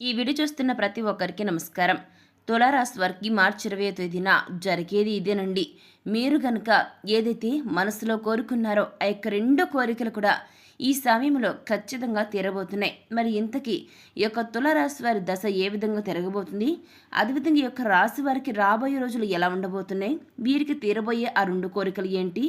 ఈ వీడియో చూస్తున్న ప్రతి ఒక్కరికి నమస్కారం. తులారాశి వారికి మార్చి ఇరవై తేదీన జరిగేది ఇదేనండి. మీరు కనుక ఏదైతే మనసులో కోరుకున్నారో ఆ యొక్క రెండు కోరికలు కూడా ఈ సమయంలో ఖచ్చితంగా తీరబోతున్నాయి. మరి ఇంతకీ ఈ యొక్క తులరాశి వారి దశ ఏ విధంగా తిరగబోతుంది? అదేవిధంగా ఈ యొక్క రాశి వారికి రాబోయే రోజులు ఎలా ఉండబోతున్నాయి? వీరికి తీరబోయే ఆ రెండు కోరికలు ఏంటి?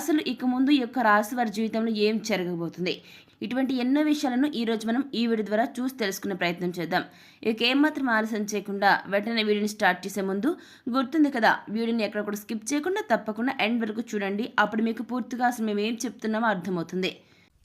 అసలు ఇక ముందు ఈ యొక్క రాశి వారి జీవితంలో ఏం జరగబోతుంది? ఇటువంటి ఎన్నో విషయాలను ఈరోజు మనం ఈ వీడియో ద్వారా చూసి తెలుసుకునే ప్రయత్నం చేద్దాం. ఇక ఏమాత్రం ఆలస్యం చేయకుండా వెంటనే వీడియోని స్టార్ట్ చేసే ముందు గుర్తుంది కదా వీడియోని ఎక్కడ కూడా స్కిప్ చేయకుండా తప్పకుండా ఎండ్ వరకు చూడండి. అప్పుడు మీకు పూర్తిగా అసలు మేము ఏం చెప్తున్నామో అర్థమవుతుంది.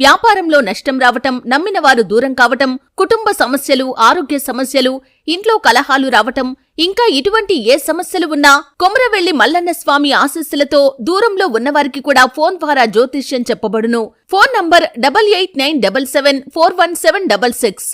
వ్యాపారంలో నష్టం రావటం నమ్మిన వారు దూరం కావటం కుటుంబ సమస్యలు ఆరోగ్య సమస్యలు ఇంట్లో కలహాలు రావటం ఇంకా ఇటువంటి ఏ సమస్యలు ఉన్నా కొమరవెల్లి మల్లన్న స్వామి ఆశస్సులతో దూరంలో ఉన్నవారికి కూడా ఫోన్ ద్వారా జ్యోతిష్యం చెప్పబడును. Phone number double eight nine double seven four one seven double six.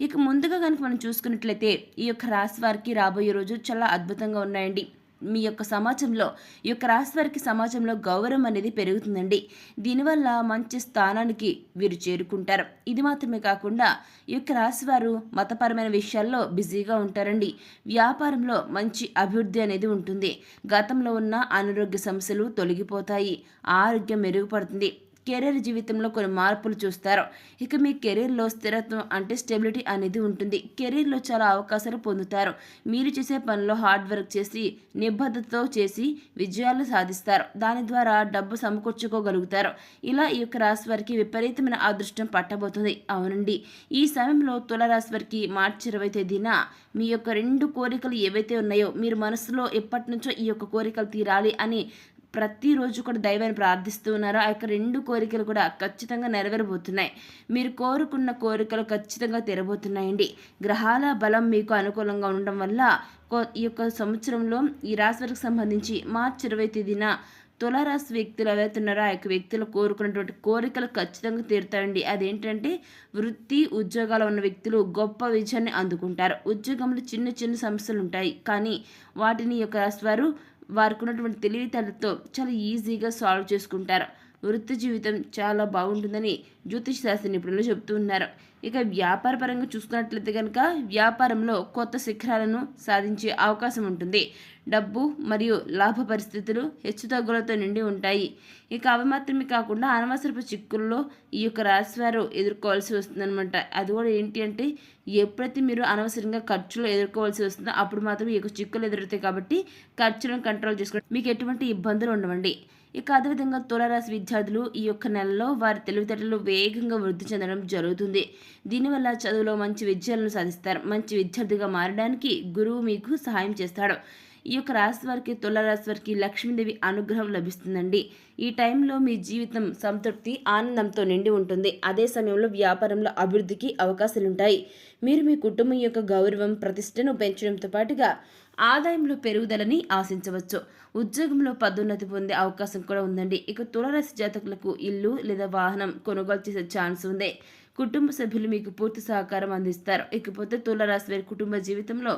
ఇక ముందుగా కనుక మనం చూసుకున్నట్లయితే ఈ యొక్క రాశి వారికి రాబోయే రోజు చాలా అద్భుతంగా ఉన్నాయండి. మీ యొక్క సమాజంలో ఈ యొక్క రాశి వారికి సమాజంలో గౌరవం అనేది పెరుగుతుందండి. దీనివల్ల మంచి స్థానానికి వీరు చేరుకుంటారు. ఇది మాత్రమే కాకుండా ఈ యొక్క రాశి వారు మతపరమైన విషయాల్లో బిజీగా ఉంటారండి. వ్యాపారంలో మంచి అభివృద్ధి అనేది ఉంటుంది. గతంలో ఉన్న అనారోగ్య సమస్యలు తొలగిపోతాయి. ఆరోగ్యం మెరుగుపడుతుంది. కెరీర్ జీవితంలో కొన్ని మార్పులు చూస్తారు. ఇక మీ కెరీర్లో స్థిరత్వం అంటే స్టెబిలిటీ అనేది ఉంటుంది. కెరీర్లో చాలా అవకాశాలు పొందుతారు. మీరు చేసే పనిలో హార్డ్ వర్క్ చేసి నిబద్ధతతో చేసి విజయాలు సాధిస్తారు. దాని ద్వారా డబ్బు సమకూర్చుకోగలుగుతారు. ఇలా ఈ యొక్క రాశి వారికి విపరీతమైన అదృష్టం పట్టబోతుంది. అవునండి. ఈ సమయంలో తులరాశి వారికి మార్చి ఇరవై తేదీన మీ యొక్క రెండు కోరికలు ఏవైతే ఉన్నాయో మీరు మనసులో ఎప్పటి నుంచో ఈ యొక్క కోరికలు తీరాలి అని ప్రతిరోజు కూడా దైవాన్ని ప్రార్థిస్తూ ఉన్నారో. ఆ యొక్క రెండు కోరికలు కూడా ఖచ్చితంగా నెరవేరబోతున్నాయి. మీరు కోరుకున్న కోరికలు ఖచ్చితంగా తెరబోతున్నాయండి. గ్రహాల బలం మీకు అనుకూలంగా ఉండడం వల్ల కో- ఈ యొక్క సంవత్సరంలో ఈ రాశి వారికి సంబంధించి మార్చి ఇరవై తేదీన తులారాశి వ్యక్తులు ఎవరైతే ఉన్నారో ఆ యొక్క వ్యక్తులు కోరుకున్నటువంటి కోరికలు ఖచ్చితంగా తీరుతాయండి. అదేంటంటే వృత్తి ఉద్యోగాలు ఉన్న వ్యక్తులు గొప్ప విజయాన్ని అందుకుంటారు. ఉద్యోగంలో చిన్న చిన్న సమస్యలు ఉంటాయి. కానీ వాటిని యొక్క రాశి వారు వారికి ఉన్నటువంటి తెలివితేటలతో చాలా ఈజీగా సాల్వ్ చేసుకుంటారు. వృత్తి జీవితం చాలా బాగుంటుందని జ్యోతిష్ శాస్త్ర నిపుణులు చెబుతూ ఉన్నారు. ఇక వ్యాపార పరంగా చూసుకున్నట్లయితే కనుక వ్యాపారంలో కొత్త శిఖరాలను సాధించే అవకాశం ఉంటుంది. డబ్బు మరియు లాభ పరిస్థితులు హెచ్చుతగ్గులతో నిండి ఉంటాయి. ఇక అవి మాత్రమే కాకుండా అనవసరపు చిక్కుల్లో ఈ యొక్క రాశివారు ఎదుర్కోవాల్సి వస్తుందన్నమాట. అది కూడా ఏంటి అంటే ఎప్పుడైతే మీరు అనవసరంగా ఖర్చులు ఎదుర్కోవాల్సి వస్తుందో అప్పుడు మాత్రం ఈ యొక్క చిక్కులు ఎదురుతాయి కాబట్టి ఖర్చులను కంట్రోల్ చేసుకోవడం మీకు ఎటువంటి ఇబ్బందులు ఉండవండి. ఇక అదేవిధంగా తులారాశి విద్యార్థులు ఈ యొక్క నెలలో వారి తెలివితేటలు వేగంగా వృద్ధి చెందడం జరుగుతుంది. దీనివల్ల చదువులో మంచి విజయాలను సాధిస్తారు. మంచి విద్యార్థిగా మారడానికి గురువు మీకు సహాయం చేస్తాడు. ఈ యొక్క రాశి వారికి తులారాశి వారికి లక్ష్మీదేవి అనుగ్రహం లభిస్తుందండి. ఈ టైంలో మీ జీవితం సంతృప్తి ఆనందంతో నిండి ఉంటుంది. అదే సమయంలో వ్యాపారంలో అభివృద్ధికి అవకాశాలు ఉంటాయి మీరు మీ కుటుంబం యొక్క గౌరవం ప్రతిష్టను పెంచడంతో పాటుగా ఆదాయంలో పెరుగుదలని ఆశించవచ్చు. ఉద్యోగంలో పదోన్నతి పొందే అవకాశం కూడా ఉందండి. ఇక తులరాశి జాతకులకు ఇల్లు లేదా వాహనం కొనుగోలు చేసే ఛాన్స్ ఉంది. కుటుంబ సభ్యులు మీకు పూర్తి సహకారం అందిస్తారు. ఇకపోతే తులరాశి వారి కుటుంబ జీవితంలో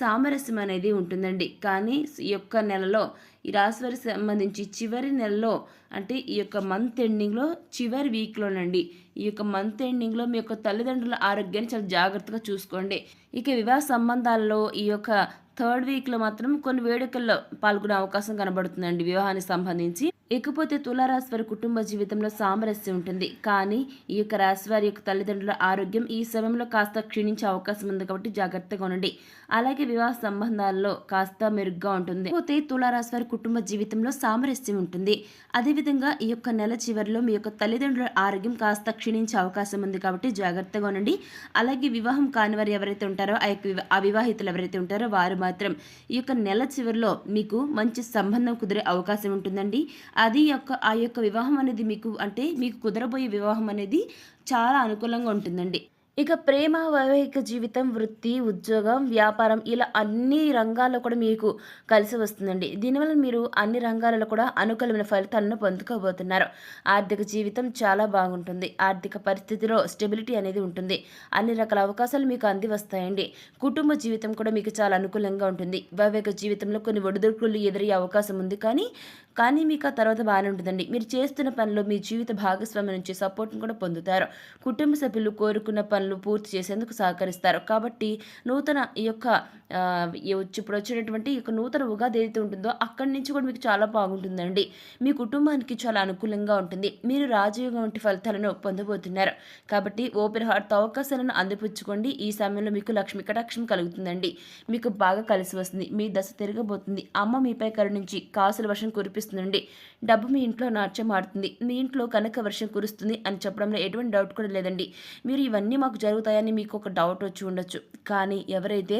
సామరస్యం అనేది ఉంటుందండి. కానీ ఈ యొక్క నెలలో ఈ రాశి వారికి సంబంధించి చివరి నెలలో అంటే ఈ యొక్క మంత్ ఎండింగ్లో చివరి వీక్లోనండి ఈ యొక్క మంత్ ఎండింగ్లో మీ యొక్క తల్లిదండ్రుల ఆరోగ్యాన్ని చాలా జాగ్రత్తగా చూసుకోండి. ఇక వివాహ సంబంధాల్లో ఈ యొక్క థర్డ్ వీక్లో మాత్రం కొన్ని వేడుకల్లో పాల్గొనే అవకాశం కనబడుతుందండి వివాహానికి సంబంధించి. ఇకపోతే తులారాశి వారి కుటుంబ జీవితంలో సామరస్యం ఉంటుంది. కానీ ఈ యొక్క రాశి వారి యొక్క తల్లిదండ్రుల ఆరోగ్యం ఈ సమయంలో కాస్త క్షీణించే అవకాశం ఉంది కాబట్టి జాగ్రత్తగా ఉండండి. అలాగే వివాహ సంబంధాల్లో కాస్త మెరుగ్గా ఉంటుంది. పోతే తులారాశి వారి కుటుంబ జీవితంలో సామరస్యం ఉంటుంది. అదేవిధంగా ఈ యొక్క నెల చివరిలో మీ యొక్క తల్లిదండ్రుల ఆరోగ్యం కాస్త క్షీణించే అవకాశం ఉంది కాబట్టి జాగ్రత్తగా ఉండండి. అలాగే వివాహం కాని వారు ఎవరైతే ఉంటారో ఆ యొక్క అవివాహితులు ఎవరైతే ఉంటారో వారు మాత్రం ఈ యొక్క నెల చివరిలో మీకు మంచి సంబంధం కుదిరే అవకాశం ఉంటుందండి. అది యొక్క ఆ యొక్క వివాహం అనేది మీకు అంటే మీకు కుదరబోయే వివాహం అనేది చాలా అనుకూలంగా ఉంటుందండి. ఇక ప్రేమ, వైవాహిక జీవితం, వృత్తి, ఉద్యోగం, వ్యాపారం ఇలా అన్ని రంగాల్లో కూడా మీకు కలిసి వస్తుందండి. దీనివల్ల మీరు అన్ని రంగాలలో కూడా అనుకూలమైన ఫలితాలను పొందుకోబోతున్నారు. ఆర్థిక జీవితం చాలా బాగుంటుంది. ఆర్థిక పరిస్థితిలో స్టెబిలిటీ అనేది ఉంటుంది. అన్ని రకాల అవకాశాలు మీకు అంది వస్తాయండి. కుటుంబ జీవితం కూడా మీకు చాలా అనుకూలంగా ఉంటుంది. వైవాహిక జీవితంలో కొన్ని ఒడిదుడుకులు ఎదురయ్యే అవకాశం ఉంది కానీ, కానీ మీకు ఆ తర్వాత బాగానే ఉంటుందండి. మీరు చేస్తున్న పనిలో మీ జీవిత భాగస్వామి నుంచి సపోర్ట్‌ని కూడా పొందుతారు. కుటుంబ సభ్యులు కోరుకున్న పనులు పూర్తి చేసేందుకు సహకరిస్తారు. కాబట్టి నూతన ఈ యొక్క ఇప్పుడు వచ్చేటటువంటి ఇక నూతన ఉగాది ఏదైతే ఉంటుందో అక్కడి నుంచి కూడా మీకు చాలా బాగుంటుందండి. మీ కుటుంబానికి చాలా అనుకూలంగా ఉంటుంది. మీరు రాజయోగం వంటి ఫలితాలను పొందబోతున్నారు. కాబట్టి ఓపెన్ హార్ట్ అవకాశాలను అందిపుచ్చుకోండి. ఈ సమయంలో మీకు లక్ష్మి కటాక్షం కలుగుతుందండి. మీకు బాగా కలిసి వస్తుంది. మీ దశ తిరగబోతుంది. అమ్మ మీపై కరుణించి కాసుల వర్షం కురిపిస్తుందండి. డబ్బు మీ ఇంట్లో నాట్యం ఆడుతుంది. మీ ఇంట్లో కనక వర్షం కురుస్తుంది అని చెప్పడంలో ఎటువంటి డౌట్ కూడా లేదండి. మీరు ఇవన్నీ మాకు జరుగుతాయని మీకు ఒక డౌట్ వచ్చి ఉండొచ్చు. కానీ ఎవరైతే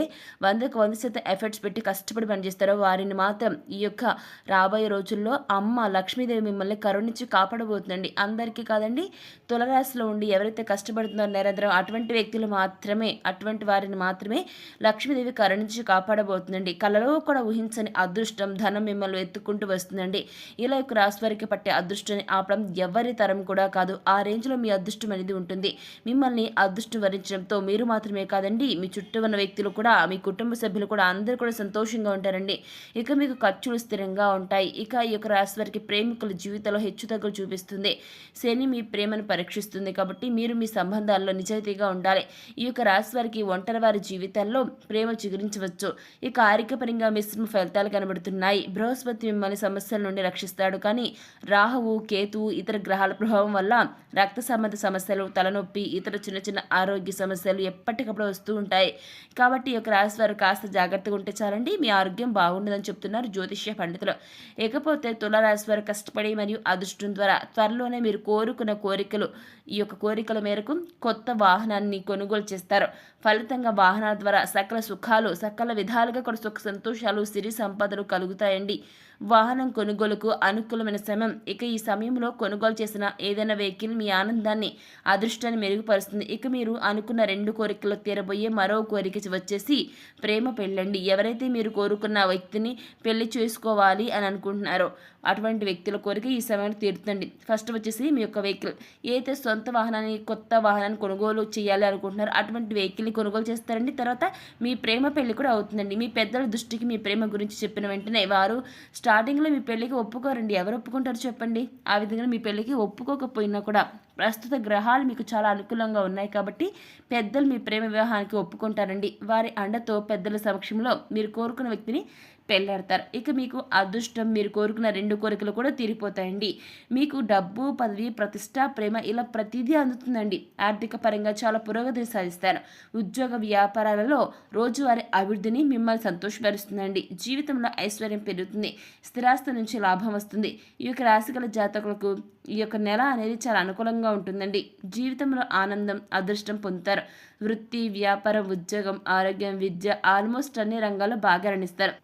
వందకు వంద శాతం ఎఫర్ట్స్ పెట్టి కష్టపడి పనిచేస్తారో వారిని మాత్రం ఈ యొక్క రాబోయే రోజుల్లో అమ్మ లక్ష్మీదేవి మిమ్మల్ని కరుణించి కాపాడబోతుందండి. అందరికీ కాదండి తులరాశిలో ఉండి ఎవరైతే కష్టపడుతున్నారో నిరంతరం అటువంటి వ్యక్తులు మాత్రమే అటువంటి వారిని మాత్రమే లక్ష్మీదేవి కరుణించి కాపాడబోతుందండి. కలలో కూడా ఊహించని అదృష్టం, ధనం మిమ్మల్ని ఎత్తుకుంటూ వస్తుందండి. ఇలా యొక్క రాశి వారికి పట్టే అదృష్టాన్ని ఆపడం ఎవ్వరి తరం కూడా కాదు. ఆ రేంజ్‌లో మీ అదృష్టం అనేది ఉంటుంది. మిమ్మల్ని అదృష్టం వరించడంతో మీరు మాత్రమే కాదండి మీ చుట్టూ ఉన్న వ్యక్తులు కూడా మీ కుటుంబ కుటుంబ సభ్యులు కూడా అందరూ కూడా సంతోషంగా ఉంటారండి. ఇక మీకు ఖర్చులు స్థిరంగా ఉంటాయి. ఇక ఈ యొక్క రాశి వారికి ప్రేమికుల జీవితంలో హెచ్చుతగ్గులు చూపిస్తుంది. శని మీ ప్రేమను పరీక్షిస్తుంది కాబట్టి మీరు మీ సంబంధాల్లో నిజాయితీగా ఉండాలి. ఈ యొక్క రాశి వారికి ఒంటరి వారి జీవితాల్లో ప్రేమ చిగురించవచ్చు. ఇక ఆర్థికపరంగా మిశ్రమ ఫలితాలు కనబడుతున్నాయి. బృహస్పతి మిమ్మల్ని సమస్యల నుండి రక్షిస్తాడు కానీ రాహువు, కేతువు ఇతర గ్రహాల ప్రభావం వల్ల రక్త సంబంధ సమస్యలు, తలనొప్పి, ఇతర చిన్న చిన్న ఆరోగ్య సమస్యలు ఎప్పటికప్పుడు వస్తూ ఉంటాయి. కాబట్టి ఈ యొక్క రాశి వారు కాస్త జాగ్రత్తగా ఉంటే చాలండి మీ ఆరోగ్యం బాగుండదని చెప్తున్నారు జ్యోతిష్య పండితులు. ఇకపోతే తులారాశి వారు కష్టపడి మరియు అదృష్టం ద్వారా త్వరలోనే మీరు కోరుకున్న కోరికలు ఈ యొక్క కోరికల మేరకు కొత్త వాహనాన్ని కొనుగోలు చేస్తారు. ఫలితంగా వాహనాల ద్వారా సకల సుఖాలు, సకల విధాలుగా కూడా సుఖ సంతోషాలు, సిరి సంపదలు కలుగుతాయండి. వాహనం కొనుగోలుకు అనుకూలమైన సమయం. ఇక ఈ సమయంలో కొనుగోలు చేసిన ఏదైనా వెహికల్ మీ ఆనందాన్ని, అదృష్టాన్ని మెరుగుపరుస్తుంది. ఇక మీరు అనుకున్న రెండు కోరికలు తీరబోయే మరో కోరిక వచ్చేసి ప్రేమ పెళ్ళండి. ఎవరైతే మీరు కోరుకున్న వ్యక్తిని పెళ్ళి చేసుకోవాలి అని అనుకుంటున్నారో అటువంటి వ్యక్తుల కోరిక ఈ సమయంలో తీరుతండి ఫస్ట్ వచ్చేసి మీ యొక్క వెహికల్ ఏదైతే సొంత వాహనాన్ని, కొత్త వాహనాన్ని కొనుగోలు చేయాలి అనుకుంటున్నారో అటువంటి వెహికల్‌ని కొనుగోలు చేస్తారండి. తర్వాత మీ ప్రేమ పెళ్ళి కూడా అవుతుందండి. మీ పెద్దల దృష్టికి మీ ప్రేమ గురించి చెప్పిన వెంటనే వారు స్టార్టింగ్‌లో మీ పెళ్ళికి ఒప్పుకోరండి. ఎవరు ఒప్పుకుంటారు చెప్పండి? ఆ విధంగా మీ పెళ్ళికి ఒప్పుకోకపోయినా కూడా ప్రస్తుత గ్రహాలు మీకు చాలా అనుకూలంగా ఉన్నాయి కాబట్టి పెద్దలు మీ ప్రేమ వివాహానికి ఒప్పుకుంటారండి. వారి అండతో పెద్దల సమక్షంలో మీరు కోరుకున్న వ్యక్తిని పెళ్ళాడతారు ఇక మీకు అదృష్టం మీరు కోరుకున్న రెండు కోరికలు కూడా తీరిపోతాయండి. మీకు డబ్బు, పదవి, ప్రతిష్ట, ప్రేమ ఇలా ప్రతిదీ అందుతుందండి. ఆర్థిక పరంగా చాలా పురోగతి సాధిస్తారు. ఉద్యోగ వ్యాపారాలలో రోజువారీ అభివృద్ధిని మిమ్మల్ని సంతోషపరుస్తుందండి. జీవితంలో ఐశ్వర్యం పెరుగుతుంది. స్థిరాస్తి నుంచి లాభం వస్తుంది. ఈ యొక్క రాశిగల జాతకులకు ఈ యొక్క నెల అనేది చాలా అనుకూలంగా ఉంటుందండి. జీవితంలో ఆనందం, అదృష్టం పొందుతారు. వృత్తి, వ్యాపారం, ఉద్యోగం, ఆరోగ్యం, విద్య ఆల్మోస్ట్ అన్ని రంగాల్లో బాగా రణిస్తారు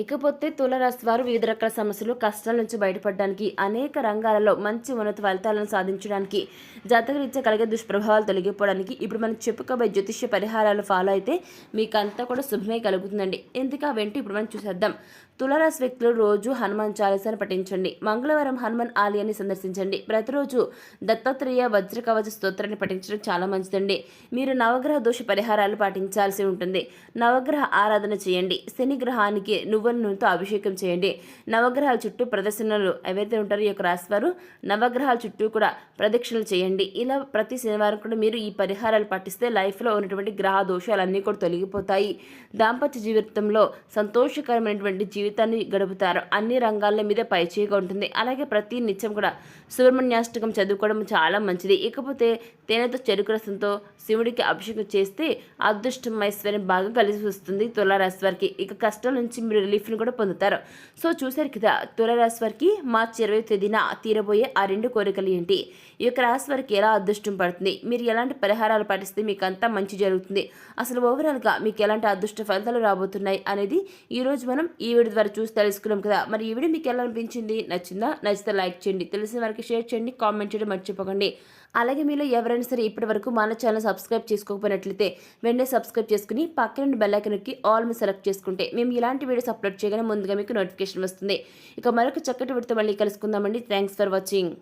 ఇకపోతే తులరాశి వారు వివిధ రకాల సమస్యలు, కష్టాల నుంచి బయటపడడానికి అనేక రంగాలలో మంచి ఉన్నత ఫలితాలను సాధించడానికి జాతకరీత్యా కలిగే దుష్ప్రభావాలు తొలగిపోవడానికి ఇప్పుడు మనం చెప్పుకోబోయే జ్యోతిష్య పరిహారాలు ఫాలో అయితే మీకంతా కూడా శుభమే కలుగుతుందండి. ఎందుకు అవేంటి ఇప్పుడు మనం చూసేద్దాం. తులారాశి వ్యక్తులు రోజు హనుమాన్ చాలీసాను పఠించండి. మంగళవారం హనుమాన్ ఆలయాన్ని సందర్శించండి. ప్రతిరోజు దత్తాత్రేయ వజ్రకవచ స్తోత్రాన్ని పఠించడం చాలా మంచిదండి. మీరు నవగ్రహ దోష పరిహారాలు పాటించాల్సి ఉంటుంది. నవగ్రహ ఆరాధన చేయండి. శని గ్రహానికి నువ్వుల నూనెతో అభిషేకం చేయండి. నవగ్రహాల చుట్టూ ప్రదర్శనలు ఎవరైతే ఉంటారో ఈ యొక్క రాశివారు నవగ్రహాల చుట్టూ కూడా ప్రదక్షిణలు చేయండి. ఇలా ప్రతి శనివారం కూడా మీరు ఈ పరిహారాలు పాటిస్తే లైఫ్‌లో ఉన్నటువంటి గ్రహ దోషాలన్నీ కూడా తొలగిపోతాయి. దాంపత్య జీవితంలో సంతోషకరమైనటువంటి జీవితాన్ని గడుపుతారు. అన్ని రంగాల మీద పైచేయిగా ఉంటుంది. అలాగే ప్రతి నిత్యం కూడా సుబ్రహ్మణ్యాష్టకం చదువుకోవడం చాలా మంచిది. ఇకపోతే తేనెతో చెరుకు రసంతో శివుడికి అభిషేకం చేస్తే అదృష్టం, ఐశ్వర్యం బాగా కలిసి వస్తుంది తులారాశి వారికి. ఇక కష్టం నుంచి మీరు రిలీఫ్‌ని కూడా పొందుతారు. సో చూశారు కదా తులారాశి వారికి మార్చి 20వ తేదీన తీరబోయే ఆ రెండు కోరికలు ఏంటి? ఈ యొక్క రాశి వారికి ఎలా అదృష్టం పడుతుంది? మీరు ఎలాంటి పరిహారాలు పాటిస్తే మీకు అంతా మంచి జరుగుతుంది? అసలు ఓవరాల్‌గా మీకు ఎలాంటి అదృష్ట ఫలితాలు రాబోతున్నాయి అనేది ఈరోజు మనం ఈ వీడియో ద్వారా చూసి తెలుసుకున్నాం కదా. మరి ఈ వీడియో మీకు ఎలా అనిపించింది? నచ్చిందా? నచ్చితే లైక్ చేయండి. తెలిసిన వారికి షేర్ చేయండి. కామెంట్ చేయడం మర్చిపోకండి. అలాగే మీలో ఎవరైనా సరే ఇప్పటి వరకు మన ఛానల్ సబ్స్క్రైబ్ చేసుకోకపోయినట్లయితే వెంటనే సబ్స్క్రైబ్ చేసుకుని పక్కన బెల్ నొక్కి ఆల్ మీ సెలెక్ట్ చేసుకుంటే మేము ఇలాంటి వీడియోస్ అప్లోడ్ చేయగానే ముందుగా మీకు నోటిఫికేషన్ వస్తుంది. ఇక మరొక చక్కటి విడితో మళ్ళీ కలుసుకుందామండి. Thanks for watching.